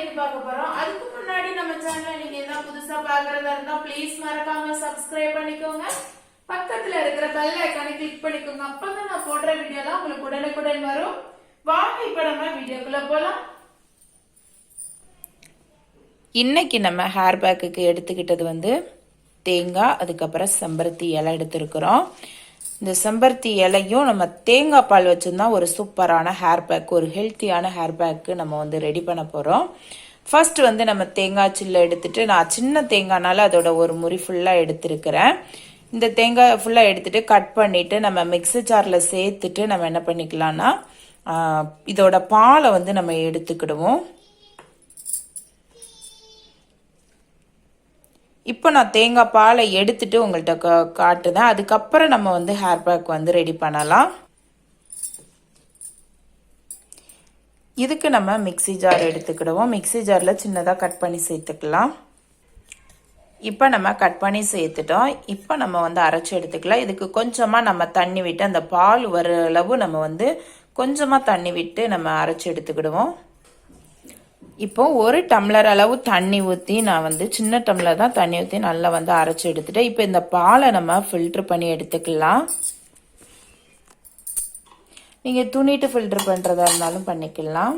இன்னைக்கு பார்க்க போறோம். அதுக்கு முன்னாடி நம்ம சேனல் நீங்க எதாவது புதுசா பாக்குறதா இருந்தா ப்ளீஸ் மறக்காம சப்ஸ்கிரைப் பண்ணிக்கோங்க. பக்கத்துல இருக்கிற பெல் ஐக்கானை கிளிக் பண்ணிக்கோங்க. அப்பதான் நான் போடுற வீடியோலாம் உங்களுக்கு உடனுக்குடன் வரும். வாங்க இப்ப நம்ம வீடியோக்குள்ள போலாம். இன்னைக்கு நம்ம ஹேர் பேக்குக்கு எடுத்துக்கிட்டது வந்து தேங்காய் அதுக்கப்புறம் செம்பருத்தி இலை எடுத்திருக்கிறோம். இந்த செம்பருத்தி இலையும் நம்ம தேங்காய் பால் வச்சுருந்தா ஒரு சூப்பரான ஹேர் பேக் ஒரு ஹெல்த்தியான ஹேர் பேக்கு நம்ம வந்து ரெடி பண்ண போகிறோம் ஃபர்ஸ்ட் வந்து நம்ம தேங்காய் சில்ல எடுத்துட்டு நான் சின்ன தேங்காய்னால அதோட ஒரு முறி ஃபுல்லாக எடுத்திருக்கிறேன். இந்த தேங்காய் ஃபுல்லாக எடுத்துட்டு கட் பண்ணிட்டு நம்ம மிக்ஸி ஜாரில் சேர்த்துட்டு நம்ம என்ன பண்ணிக்கலாம்னா இதோட பாலை வந்து நம்ம எடுத்துக்கிடுவோம். இப்போ நான் தேங்காய் பாலை எடுத்துட்டு உங்கள்கிட்ட கா- காட்டுதேன். அதுக்கப்புறம் நம்ம வந்து ஹேர் பேக் வந்து ரெடி பண்ணலாம். இதுக்கு நம்ம மிக்ஸி ஜார் எடுத்துக்கிடுவோம். மிக்ஸி ஜாரில் சின்னதாக கட் பண்ணி சேர்த்துக்கலாம். இப்போ நம்ம கட் பண்ணி சேர்த்துட்டோம். இப்போ நம்ம வந்து அரைச்சி எடுத்துக்கலாம். இதுக்கு கொஞ்சமாக நம்ம தண்ணி விட்டு அந்த பால் வர அளவு நம்ம வந்து கொஞ்சமாக தண்ணி விட்டு நம்ம அரைச்சி எடுத்துக்கிடுவோம். இப்போ ஒரு டம்ளர் அளவு தண்ணி ஊற்றி நான் வந்து சின்ன டம்ளர் தான் தண்ணி ஊற்றி நல்லா வந்து அரைச்சி எடுத்துட்டேன் இப்போ இந்த பாலை நம்ம ஃபில்ட்ரு பண்ணி எடுத்துக்கலாம். நீங்கள் துணிட்டு ஃபில்ட்ரு பண்ணுறதா இருந்தாலும் பண்ணிக்கலாம்.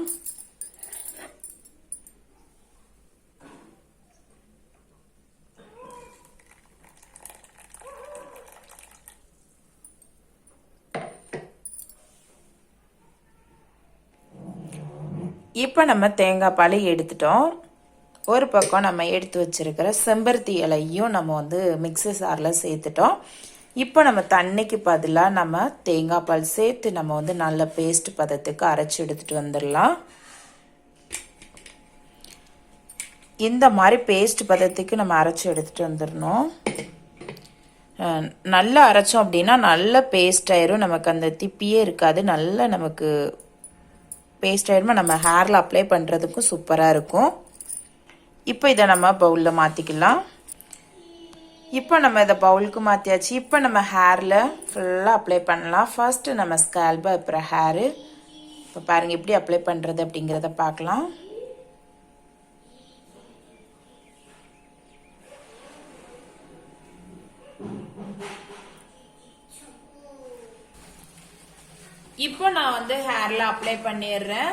இப்போ நம்ம தேங்காய் பாலை எடுத்துட்டோம். ஒரு பக்கம் நம்ம எடுத்து வச்சிருக்கிற செம்பருத்தி இலையும் நம்ம வந்து மிக்ஸி சாரில் சேர்த்துட்டோம். இப்போ நம்ம தண்ணிக்கு பதிலாக நம்ம தேங்காய் பால் சேர்த்து நம்ம வந்து நல்ல பேஸ்ட் பதத்துக்கு அரைச்சி எடுத்துகிட்டு வந்துடலாம். இந்த மாதிரி பேஸ்ட் பதத்துக்கு நம்ம அரைச்சி எடுத்துகிட்டு வந்துடணும். நல்லா அரைச்சோம் அப்படின்னா நல்ல பேஸ்ட் ஆயிரும். நமக்கு அந்த திப்பியே இருக்காது. நல்ல நமக்கு பேஸ்ட் ஆயிடுமா நம்ம ஹேரில் அப்ளை பண்ணுறதுக்கும் சூப்பராக இருக்கும். இப்போ இதை நம்ம பவுலில் மாற்றிக்கலாம் இப்போ நம்ம இதை பவுலுக்கு மாற்றியாச்சு இப்போ நம்ம ஹேரில் ஃபுல்லாக அப்ளை பண்ணலாம். ஃபர்ஸ்ட்டு நம்ம ஸ்கேல்பு அப்புறம் ஹேரு இப்போ பாருங்கள் எப்படி அப்ளை பண்ணுறது அப்படிங்கிறத பார்க்கலாம். இப்போ நான் வந்து ஹேர்ல அப்ளை பண்ணிடுறேன்.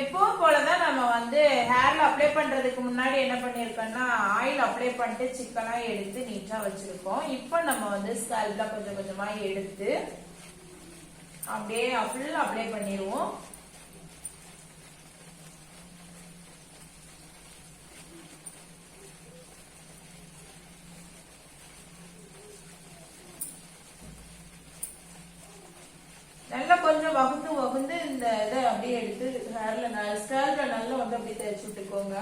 எப்பவும் போலதான் நம்ம வந்து ஹேர்ல அப்ளை பண்றதுக்கு முன்னாடி என்ன பண்ணிருக்கோம்னா ஆயில் அப்ளை பண்ணிட்டு சிக்கனா எடுத்து நீட்டா வச்சிருக்கோம். இப்போ நம்ம வந்து ஸ்கல்ப்ல கொஞ்சம் கொஞ்சமா எடுத்து அப்படியே ஃபுல்லா அப்ளை பண்ணிடுவோம் நல்லா கொஞ்சம் வகுந்து வகுந்து இந்த இதை அப்படியே எடுத்து ஹேர்ல ஸ்கேல்ப்ல நல்லா வந்து அப்படியே தேய்ச்சி விட்டுக்கோங்க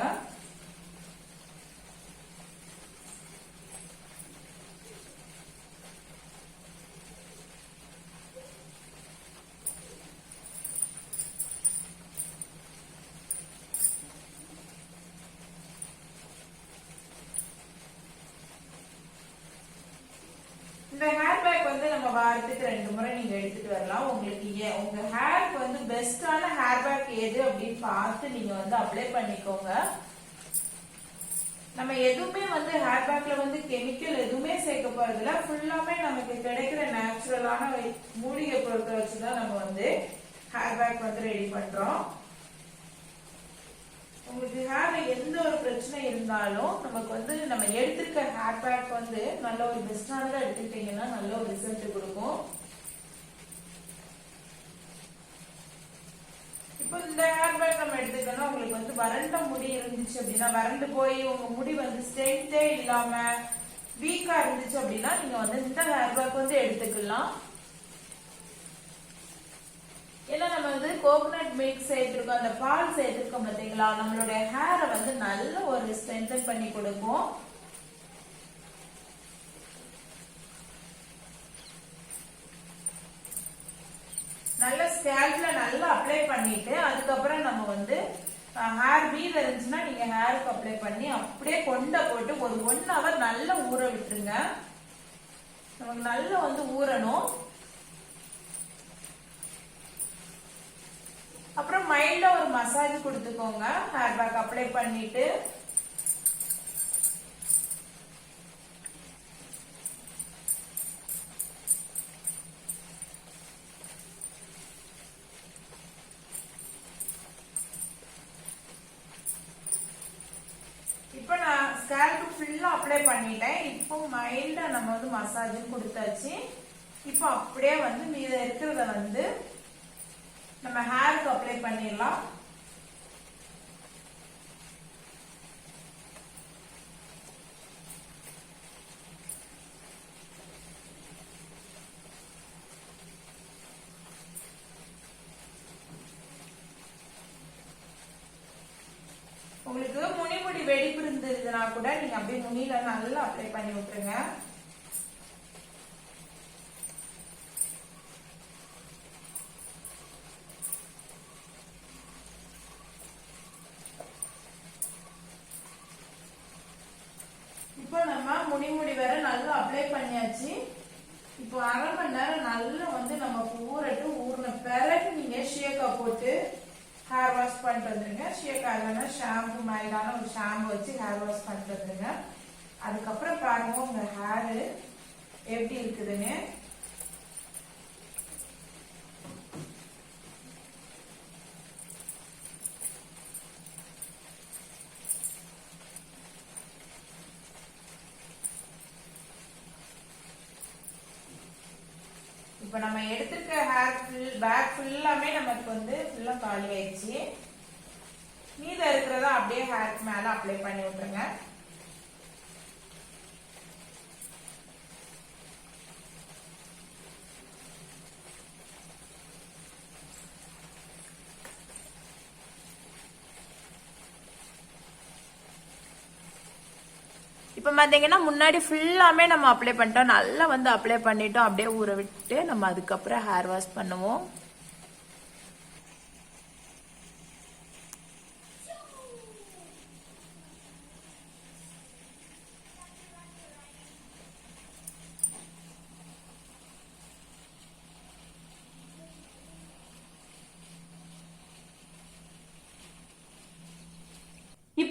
இந்த ஹேர் பேக் வந்து நம்ம வாரத்துக்கு ரெண்டு முறை நீங்க எடுத்துட்டு வரலாம். உங்களுக்கு ஏன் உங்க ஹேருக்கு வந்து பெஸ்டான ஹேர் பேக் எது அப்படின்னு பார்த்து நீங்க வந்து அப்ளை பண்ணிக்கோங்க. நம்ம எதுவுமே வந்து ஹேர் பேக்ல வந்து கெமிக்கல் எதுவுமே சேர்க்க போறதில்ல. ஃபுல்லாமே நமக்கு கிடைக்கிற நேச்சுரலான மூலிகை பொருட்களை வச்சுதான் நம்ம வந்து ஹேர் பேக் வந்து ரெடி பண்றோம். உங்களுக்கு ஹேர்ல எந்த ஒரு பிரச்சனை இருந்தாலும் நமக்கு வந்து நம்ம எடுத்திருக்க ஹேர் பேக் வந்து நல்ல ஒரு பெஸ்டானதா எடுத்துக்கிட்டீங்கன்னா நல்ல ஒரு ரிசல்ட் கொடுக்கும். இப்போ இந்த ஹேர் பேக் நம்ம எடுத்துக்கணும் உங்களுக்கு வந்து வறண்ட முடி இருந்துச்சு அப்படின்னா வறண்டு போய் உங்க முடி வந்து ஸ்ட்ரென்த்தே இல்லாம வீக்கா இருந்துச்சு அப்படின்னா நீங்க வந்து இந்த ஹேர் பேக் வந்து எடுத்துக்கலாம். ஏன்னா நம்ம வந்து கோகோனட் மில்க் சேர்த்துருக்கோம் அந்த பால் சேர்த்துருக்கோம் பார்த்தீங்களா? நம்மளுடைய ஹேரை வந்து நல்ல ஒரு ஸ்ட்ரென்தன் பண்ணி கொடுக்கும். நல்ல ஸ்கேல்ப்ல நல்லா அப்ளை பண்ணிட்டு அதுக்கப்புறம் நம்ம வந்து ஹேர் வீல் இருந்துச்சுன்னா நீங்க ஹேருக்கு அப்ளை பண்ணி அப்படியே கொண்டை போட்டு ஒரு ஒன் ஹவர் நல்லா ஊற விட்டுருங்க. நமக்கு நல்லா வந்து ஊறணும். அப்புறம் மைல்டா ஒரு மசாஜ் கொடுத்துக்கோங்க. ஹேர் பேக் அப்ளை பண்ணிட்டு. இப்போ நான் ஸ்கேல்க்கு ஃபுல்லா அப்ளை பண்ணிட்டேன். இப்போ மைல்டா நம்ம வந்து மசாஜும் கொடுத்தாச்சு. இப்போ அப்படியே வந்து மீத இருக்கிறத வந்து நம்ம ஹேருக்கு அப்ளை பண்ணிடலாம். உங்களுக்கு முனிமுடி வெடிப்பு இருந்ததுன்னா கூட நீங்க அப்படியே முனியில நல்லா அப்ளை பண்ணி விட்டுருங்க இப்போ நம்ம முடி வேற நல்லா அப்ளை பண்ணியாச்சு. இப்போ அரை மணி நேரம் நல்லா வந்து நம்ம ஊறட்டு ஊறின பிறகு நீங்க ஷேக்கா போட்டு ஹேர் வாஷ் பண்ணிட்டு வந்துருங்க. ஷேக்கா இல்லைன்னா ஷாம்பு மைல்டான ஒரு ஷாம்பு வச்சு ஹேர் வாஷ் பண்ணிட்டு வந்துருங்க. அதுக்கப்புறம் பாருங்க உங்க ஹேரு எப்படி இருக்குதுன்னு. இப்போ நம்ம எடுத்திருக்க ஹேர் ஃபுல் பேக் ஃபுல்லாமே நமக்கு வந்து ஃபுல்லா காலி ஆயிடுச்சு மீதம் இருக்கிறத அப்படியே ஹேர்க்கு மேல அப்ளை பண்ணி விட்டுருங்க. இப்போ பார்த்தீங்கன்னா முன்னாடி ஃபுல்லாமே நம்ம அப்ளை பண்ணிட்டோம். நல்லா வந்து அப்ளை பண்ணிட்டோம். அப்படியே ஊற விட்டு நம்ம அதுக்கப்புறம் ஹேர் வாஷ் பண்ணுவோம்.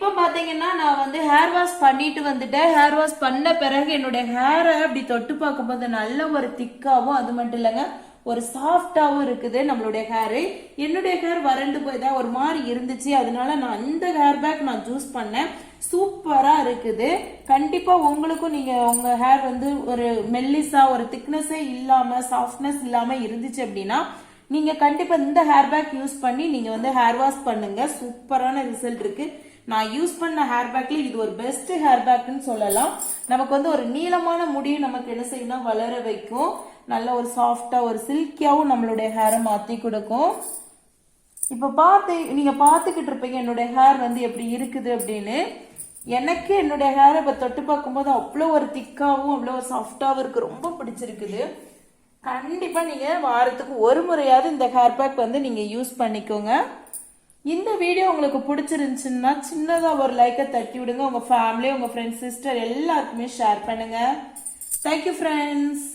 இப்போ பார்த்தீங்கன்னா நான் வந்து ஹேர் வாஷ் பண்ணிட்டு வந்துட்டேன். ஹேர் வாஷ் பண்ண பிறகு என்னுடைய ஹேரை அப்படி தொட்டு பார்க்கும்போது நல்ல ஒரு திக்காகவும் அது மட்டும் இல்லைங்க ஒரு சாஃப்டாகவும் இருக்குது நம்மளுடைய ஹேரு என்னுடைய ஹேர் வறண்டு போய் தான் ஒரு மாதிரி இருந்துச்சு. அதனால நான் அந்த ஹேர் பேக் நான் சூஸ் பண்ணேன். சூப்பராக இருக்குது. கண்டிப்பாக உங்களுக்கும் நீங்கள் உங்கள் ஹேர் வந்து ஒரு மெல்லிஸாக ஒரு திக்னஸே இல்லாமல் சாஃப்ட்னஸ் இல்லாமல் இருந்துச்சு அப்படின்னா நீங்க கண்டிப்பா இந்த ஹேர் பேக் யூஸ் பண்ணி நீங்க வந்து ஹேர் வாஷ் பண்ணுங்க. சூப்பரான ரிசல்ட் இருக்கு. நான் யூஸ் பண்ண ஹேர் பேக்ல இது ஒரு பெஸ்ட் ஹேர் பேக்னு சொல்லலாம். நமக்கு வந்து ஒரு நீளமான முடியும் நமக்கு என்ன செய்யணும் வளர வைக்கும். நல்ல ஒரு சாஃப்டா ஒரு சில்கியாவும் நம்மளுடைய ஹேரை மாத்தி கொடுக்கும். இப்ப பார்த்து நீங்க பார்த்துக்கிட்டு இருப்பீங்க என்னுடைய ஹேர் வந்து எப்படி இருக்குது அப்படின்னு. எனக்கு என்னுடைய ஹேரை இப்ப தொட்டு பார்க்கும்போது அவ்வளோ ஒரு திக்காவும் அவ்வளோ ஒரு சாஃப்டாவும் இருக்கு. ரொம்ப பிடிச்சிருக்குது. கண்டிப்பா நீங்க வாரத்துக்கு ஒரு முறையாவது இந்த ஹேர் பேக் வந்து நீங்க யூஸ் பண்ணிக்கோங்க. இந்த வீடியோ உங்களுக்கு பிடிச்சிருந்துச்சுன்னா சின்னதாக ஒரு லைக்கை தட்டி விடுங்க. உங்கள் ஃபேமிலி உங்கள் ஃப்ரெண்ட்ஸ் சிஸ்டர் எல்லாருக்குமே ஷேர் பண்ணுங்கள் தேங்க்யூ ஃப்ரெண்ட்ஸ்